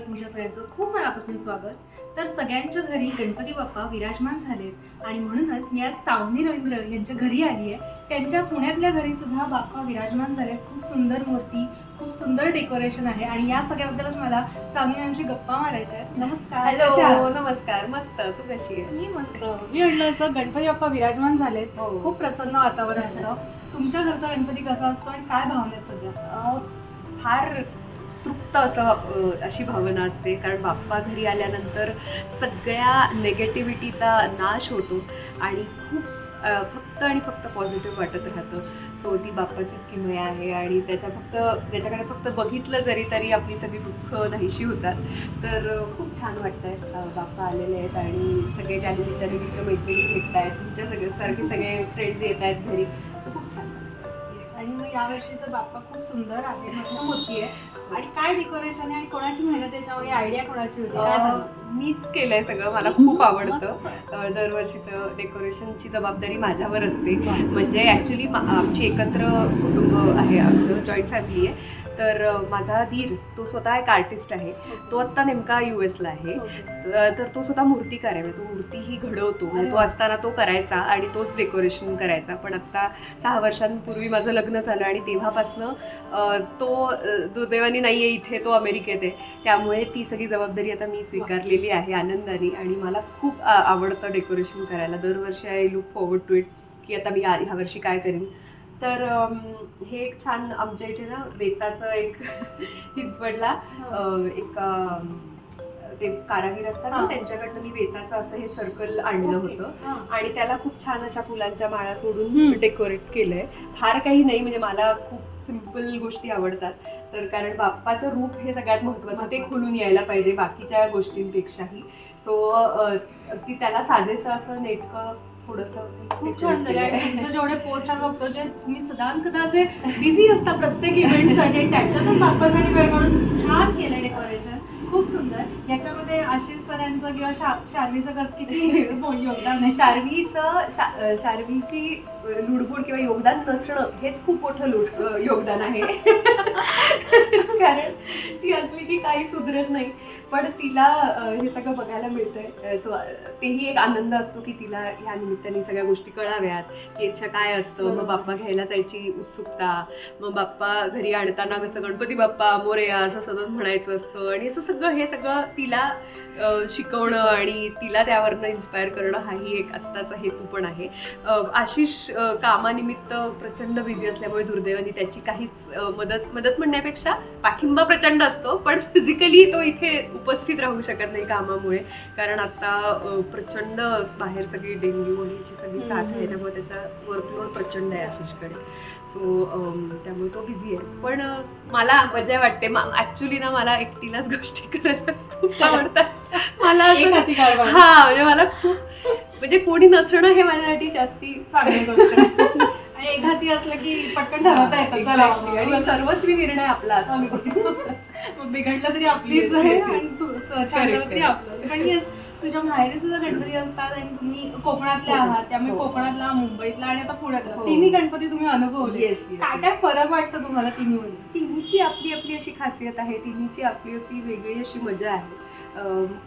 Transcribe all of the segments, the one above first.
तुमचं खूप मनापासून स्वागत. तर सगळ्यांच्या घरी गणपती बाप्पा विराजमान झालेत. आणि म्हणूनच मी आज सावनी रवींद्र यांच्या घरी आली आहे त्यांच्या पुण्यातल्या घरी सुद्धा बाप्पा विराजमान झाले खूप सुंदर मूर्ती खूप सुंदर डेकोरेशन आहे. आणि या सगळ्याबद्दलच मला सावनी मॅमशी गप्पा मारायच्या नमस्कार हॅलो? नमस्कार. मस्त. तू कशी आहे मी मस्त. मी म्हटलं असं गणपती बाप्पा विराजमान झालेत. हो. खूप प्रसन्न वातावरण असतं. तुमच्या घरचा गणपती कसा असतो आणि काय भावना आहेत सध्या? अं, फार तृप्त असं अशी भावना असते. कारण बाप्पा घरी आल्यानंतर सगळ्या नेगेटिव्हिटीचा नाश होतो आणि खूप फक्त आणि फक्त पॉझिटिव्ह वाटत राहतं. सो ती बाप्पाचीच किमया आहे आणि त्याच्या फक्त त्याच्याकडे फक्त बघितलं जरी तरी आपली सगळी दुःख नाहीशी होतात. तर खूप छान वाटत आहेत बाप्पा आलेले आहेत आणि सगळे त्यानिमित्ताने मित्रमैत्रिणी भेटत आहेत तुमच्या सगळे सारखे सगळे फ्रेंड्स येत आहेत घरी. तर खूप छान वाटतं आणि मग यावर्षीचा बाप्पा खूप सुंदर आहे मस्त मूर्ती आहे. आणि काय डेकोरेशन आहे आणि कोणाची मेहनत याच्यावर आयडिया कोणाची होती? काय अं, झालं मीच केलंय सगळं. मला खूप आवडतं. दरवर्षीचं डेकोरेशनची जबाबदारी माझ्यावर असते. म्हणजे ॲक्च्युली आमची एकत्र कुटुंब आहे. आमचं जॉईंट फॅमिली आहे. तर माझा धीर तो स्वतः एक आर्टिस्ट आहे. तो आत्ता नेमका यू एसला आहे. तर तो स्वतः मूर्तिकार आहे. म्हणजे तो मूर्तीही घडवतो. म्हणजे तो असताना तो करायचा आणि तोच डेकोरेशन करायचा. पण आत्ता सहा वर्षांपूर्वी माझं लग्न झालं आणि तेव्हापासनं तो दुर्दैवाने नाही आहे इथे तो अमेरिकेत आहे. त्यामुळे ती सगळी जबाबदारी आता मी स्वीकारलेली आहे आनंदाने आणि मला खूप आवडतं डेकोरेशन करायला. दरवर्षी I look forward to it की आता मी या- ह्या वर्षी काय करीन. तर हे एक छान आमच्या इथे ना वेताचं एक चिंचवडला अ, एक ते कारागीर असतात ना हा. त्यांच्याकडनं मी वेताचं असं हे सर्कल आणलं. होतं हां. आणि त्याला खूप छान अशा फुलांच्या माळा सोडून. डेकोरेट केलंय फार काही नाही म्हणजे मला खूप सिंपल गोष्टी आवडतात तर कारण बाप्पाचं रूप हे सगळ्यात महत्वाचं ते खुलून यायला पाहिजे बाकीच्या गोष्टींपेक्षाही सो ती त्याला साजेसं असं नेटकं थोडंसं खूप छान झालं. आणि. तुमचे जेवढे पोस्ट आम्ही बघतो जे तुम्ही सदांकदा असे बिझी असता प्रत्येक इव्हेंटसाठी आणि त्याच्यातून बाप्पासाठी वेळ काढून छान केलं डेकोरेशन खूप सुंदर. याच्यामध्ये आशिष सरांचं किंवा शा- शार्वीचं किती योगदान आहे. शार्वीचं शा- शार्वीची लुडबुड किंवा योगदान नसणं हेच खूप मोठं लुड योगदान आहे. कारण ती असली की काही सुधरत नाही. पण तिला हे सगळं बघायला मिळतंय. सो तेही एक आनंद असतो की तिला ह्या निमित्ताने सगळ्या गोष्टी कळाव्यात की इच्छा काय असतं. मग. बाप्पा घ्यायला जायची उत्सुकता. मग बाप्पा घरी आणताना कसं गणपती बाप्पा मोरया असं सतत म्हणायचं असतं. आणि असं सगळं हे सगळं तिला शिकवणं आणि तिला त्यावरनं इन्स्पायर करणं हाही एक आत्ताचा हेतू पण आहे. आशिष कामानिमित्त प्रचंड बिझी असल्यामुळे दुर्दैवाने त्याची काहीच मदत मदत म्हणण्यापेक्षा पाठिंबा प्रचंड असतो. पण फिजिकली तो इथे उपस्थित राहू शकत नाही कामामुळे. कारण आता प्रचंड बाहेर सगळी डेंग्यू आणि याची सगळी साथ आहे. त्यामुळे त्याचा वर्कलोड प्रचंड आहे आशिषकडे. सो त्यामुळे तो बिझी आहे. पण मला मजा वाटते. ॲक्च्युली ना मला एकटीलाच गोष्टी करायला खूप आवडतात. मला. हा म्हणजे मला खूप म्हणजे कोणी नसणं हे माझ्यासाठी जास्ती चांगली गोष्ट एक हाती असलं की पटकन ठरवता येतं चला. आणि सर्वस्वी निर्णय आपला असतो मग बिघडलं तरी आपलीच आहे. आणि तू- स- छान झालं Correct, तरी correct. आपलं पण yes, तुझ्या माहेरी सुद्धा गणपती असतात आणि तुम्ही कोकणातले आहात त्यामुळे हो. कोकणातला मुंबईतला आणि आता पुण्यातला हो. तिन्ही गणपती तुम्ही अनुभवले काय. काय फरक वाटतं तुम्हाला तिन्हीमध्ये तिन्हीची आपली आपली अशी खासियत आहे तिन्हीची आपली आपली वेगळी अशी मजा आहे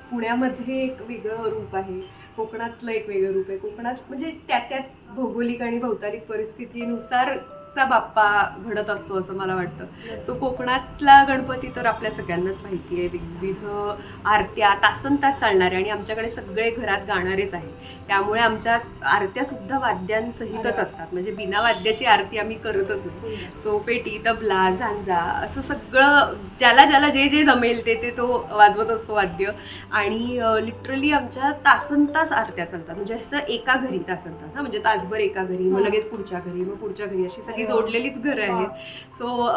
पुण्यामध्ये एक वेगळं रूप आहे कोकणातलं एक वेगळं रूप आहे. कोकणात म्हणजे त्या त्या भौगोलिक आणि भौतालिक परिस्थितीनुसार चा बाप्पा घडत असतो असं मला वाटतं. सो कोकणातला गणपती तर आपल्या सगळ्यांनाच माहिती आहे. विविध आरत्या तासन तास चालणाऱ्या आणि आमच्याकडे सगळे घरात गाणारेच आहे त्यामुळे आमच्या आरत्या सुद्धा वाद्यांसहितच. असतात. म्हणजे बिना वाद्याची आरती आम्ही करतच असतो सो पेटी तबला झांजा असं सगळं ज्याला ज्याला जे जे जमेल ते ते तो वाजवत असतो वाद्य. आणि लिटरली आमच्या तासन तास आरत्या चालतात. म्हणजे असं एका घरी तासन तास हा. म्हणजे तासभर एका घरी मग. लगेच पुढच्या घरी मग पुढच्या घरी अशी सगळी अरे वा. जोडलेलीच घरं. आहेत सो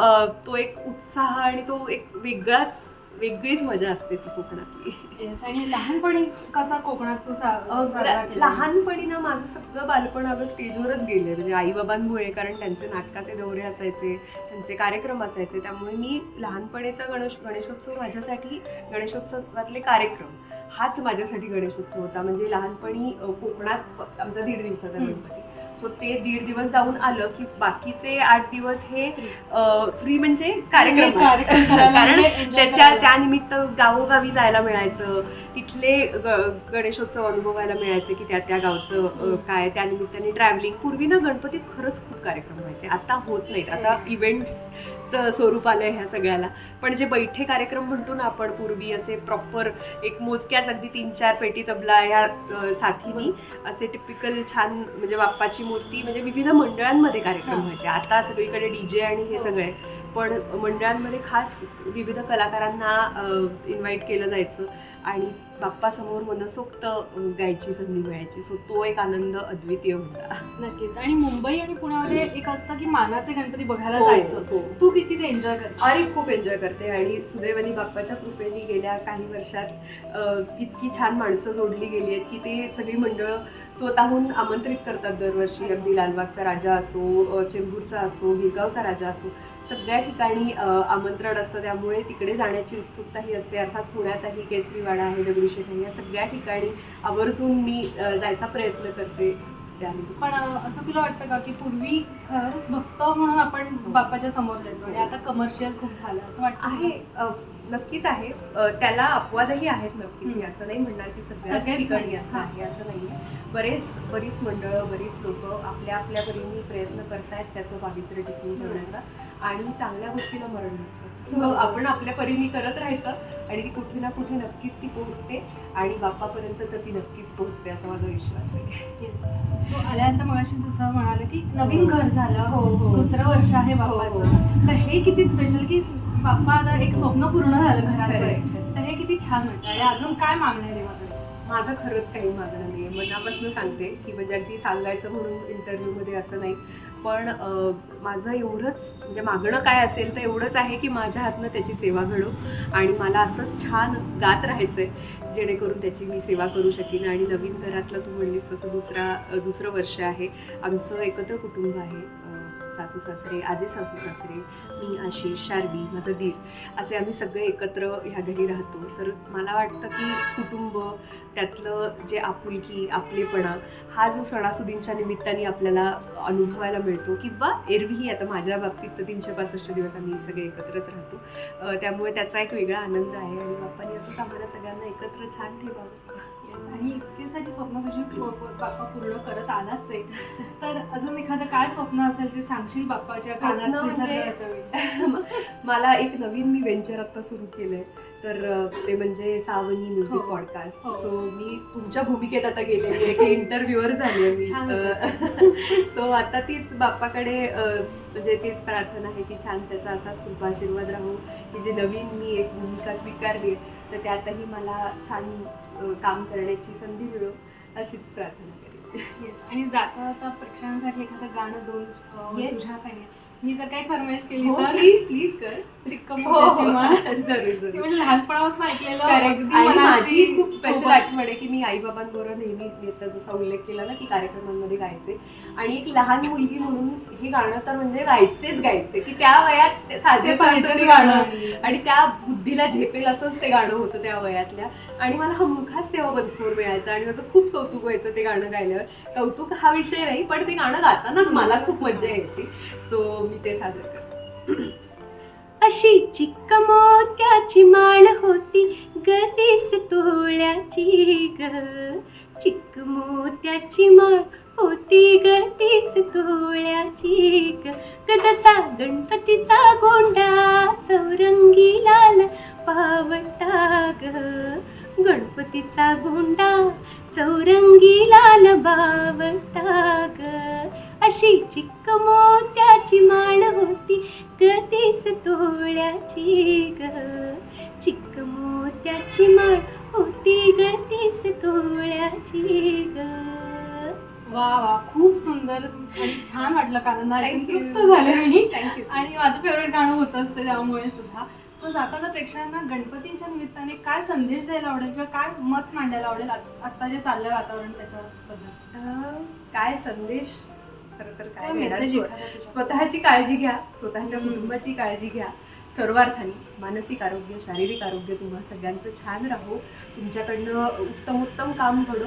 तो एक उत्साह आणि तो एक वेगळाच वेगळीच मजा असते ती कोकणातली आणि लहानपणी कसा कोकणात तू सा- अं, साजरा केला? लहानपणी ना माझं सगळं बालपण अगं स्टेजवरच गेले म्हणजे आईबाबांमुळे कारण त्यांचे नाटकाचे दौरे असायचे त्यांचे कार्यक्रम असायचे त्यामुळे मी लहानपणीचा गणेश गणेशोत्सव माझ्यासाठी गणेशोत्सवातले कार्यक्रम हाच माझ्यासाठी गणेशोत्सव होता म्हणजे लहानपणी कोकणात आमचा दीड दिवसाचा. गणपती सो ते दीड दिवस जाऊन आलं की बाकीचे आठ दिवस हे फ्री म्हणजे कार्यक्रम कारण म्हणजे त्याच्या. त्यानिमित्त गावोगावी जायला मिळायचं तिथले गणेशोत्सव अनुभवायला मिळायचे की त्या त्या गावचं काय त्यानिमित्ताने ट्रॅव्हलिंग पूर्वी ना गणपतीत खरंच खूप कार्यक्रम व्हायचे. आता होत नाहीत. आता इव्हेंट्सचं स्वरूप आलंय ह्या सगळ्याला. पण जे बैठे कार्यक्रम म्हणतो ना आपण पूर्वी असे प्रॉपर एक मोजक्याच अगदी तीन चार पेटी तबला ह्या साथीनी असे टिपिकल छान म्हणजे बाप्पाची मूर्ती म्हणजे विविध मंडळांमध्ये कार्यक्रम. व्हायचे आता सगळीकडे डीजे आणि हे हो. सगळे पण मंडळांमध्ये खास विविध कलाकारांना इन्व्हाइट केलं जायचं आणि बाप्पासमोर मनसोक्त गायची संधी मिळायची. सो तो एक आनंद अद्वितीय होता. नक्कीच. आणि मुंबई आणि पुण्यामध्ये एक असतं की मानाचे गणपती बघायला हो, जायचं. हो. तू किती ते एन्जॉय करते? आणि खूप एन्जॉय करते. आणि सुदैवानी बाप्पाच्या कृपेने गेल्या काही वर्षात अ, इतकी छान माणसं जोडली गेली आहेत की ते सगळी मंडळं स्वतःहून आमंत्रित करतात दरवर्षी. अगदी लालबागचा राजा असो अ, चेंबूरचा असो गिरगावचा राजा असो. सगळ्या ठिकाणी अ, आमंत्रण असतं. त्यामुळे तिकडे जाण्याची उत्सुकताही असते. अर्थात पुण्यातही केसरीवाडा आहे दगडूशेठ आहे या सगळ्या ठिकाणी आवर्जून मी जायचा प्रयत्न करते. पण असं तुला वाटतं का की पूर्वी खरंच भक्त म्हणून आपण बाप्पाच्या समोर जायचो आणि आता कमर्शियल खूप झालं? असं वाटतं आहे. नक्कीच आहे. त्याला अपवादही आहेत नक्कीच. मी असं नाही म्हणणार की सगळ्याच सगळेच ठिकाणी नाही. असं आहे असं नाही बरेच बरीच मंडळं बरीच लोक आपल्या आपल्या परीने प्रयत्न करतायत त्याचं पावित्र्य टिकवून ठेवण्याचा. आणि चांगल्या गोष्टीला मरण नसतं. सो बरोबर. आपण आपल्या परीने करत राहायचं आणि ती कुठे ना कुठे नक्कीच ती पोहोचते आणि बाप्पापर्यंत तर ती नक्कीच पोहोचते असा माझा विश्वास आहे. सो आल्यानंतर मगाशी तुझं म्हणाले की नवीन घर झालं. हो, हो. दुसरं वर्ष आहे हो, बाप्पाचं. तर हे किती स्पेशल की बाप्पा आता एक स्वप्न पूर्ण झालं घराचं. तर हे किती छान वाटतं आणि अजून काय मागणं आहे देवाकडे माझं खरंच काही मागणं नाही आहे मनापासून सांगते की म्हणजे अगदी सांगायचं म्हणून इंटरव्ह्यूमध्ये असं नाही. पण माझं एवढंच म्हणजे मागणं काय असेल तर एवढंच आहे की माझ्या हातनं त्याची सेवा घडो. आणि मला असंच छान गात राहायचं आहे जेणेकरून त्याची मी सेवा करू शकीन. आणि नवीन घरातलं तू म्हणलीस तसं दुसरा दुसरं वर्ष आहे. आमचं एकत्र कुटुंब आहे. सासू सासरे आजे सासू सासरे मी आशिष शार्वी माझं दीर असे आम्ही सगळे एकत्र ह्या घरी राहतो. तर मला वाटतं की कुटुंब त्यातलं जे आपुलकी आपलेपणा हा जो सणासुदींच्या निमित्ताने आपल्याला अनुभवायला मिळतो किंवा एरवीही आता माझ्या बाबतीत तर तीनशे पासष्ट दिवस आम्ही सगळे एकत्रच राहतो. त्यामुळे त्याचा एक वेगळा आनंद आहे आणि बाप्पाने असंच आम्हाला सगळ्यांना एकत्र छान ठेवावं. आणि इतके सारी स्वप्न तुझी बाप्पा पूर्ण करत आलाच आहे. तर अजून एखादं काय स्वप्न असेल जे सांगशील बाप्पाच्या कानात म्हणजे-? मला एक नवीन मी वेंचर आता सुरू केलंय. तर ते म्हणजे सावनी म्युझिक. पॉडकास्ट. सो मी तुमच्या भूमिकेत आता गेलेली आहे. की इंटरव्ह्यूअर झाली मी. सो आता तीच बाप्पाकडे म्हणजे तीच प्रार्थना आहे की छान त्याचा असाच कृपा आशीर्वाद राहू. की जे नवीन मी एक भूमिका स्वीकारली आहे तर त्यातही मला छान काम करण्याची संधी मिळो अशीच प्रार्थना करेन Yes. आणि जाता जाता प्रेक्षकांसाठी एखादं गाणं दोन Yes. तुझ्या सांगेल मी जर काही फरमाईश केली हो तर प्लीज प्लीज कर चिक्क हो, हो. जरूर जरूर म्हणजे लहानपणापासून ऐकलेलं Correct. अगदी आणि मनाशी माझी खूप स्पेशल सोबत. आठवण आहे की मी आईबाबांबरोबर नेहमी मी आता जसा उल्लेख केला ना की कार्यक्रमांमध्ये गायचे आणि एक लहान मुलगी म्हणून हे गाणं तर म्हणजे गायचेच गायचे की त्या वयात ते साधे ते पाहिजे पाहिजे गाणं आणि त्या बुद्धीला झेपेल असंच ते गाणं होतं त्या वयातल्या आणि मला हमखास तेव्हा बनस्फोर मिळायचं आणि माझं खूप कौतुक व्हायचं ते गाणं गायल्यावर. कौतुक हा विषय नाही पण ते गाणं गातानाच मला खूप मज्जा यायची. सो मी ते सादर करते. अशी चिक्क मोत्याची माळ होती गतीस तोळ्याची ग. चिक्क मोत्याची माळ होती गतीस तोळ्याची ग. ग जसा गणपतीचा गोंडा चौरंगी लाल पावटा ग. गणपतीचा गोंडा चौरंगी लाल बावटा ग. अशी चिक्क मोत्याची माळ होती गतीस तोळ्याची ग. चिक्क मोत्याची माळ होती गतीस तोळ्याची ग. वा वा खूप सुंदर आणि छान वाटलं ऐकून. तृप्त झाले मी थँक्यू आणि माझं फेवरेट गाणं होतं असते त्यामुळे सुद्धा. सो जाताना प्रेक्षकांना गणपतींच्या निमित्ताने काय संदेश द्यायला आवडेल किंवा काय मत मांडायला आवडेल आत- आता जे चाललंय वातावरण त्याच्याबद्दल? काय संदेश? खरं तर काय काय देणार? मेसेज स्व- स्वतःची काळजी घ्या. स्वतःच्या. कुटुंबाची काळजी घ्या. सर्वार्थाने. मानसिक आरोग्य शारीरिक आरोग्य तुम्हा सगळ्यांचं छान राहो. तुमच्याकडनं उत्तम उत्तम काम घडो.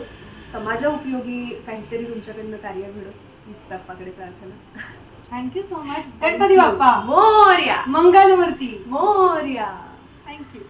समाजा उपयोगी काहीतरी तुमच्याकडनं कार्य घडो. हीच बाप्पाकडे प्रार्थना. Thank you so much Ganpati Bappa Morya Mangalmurti Morya thank you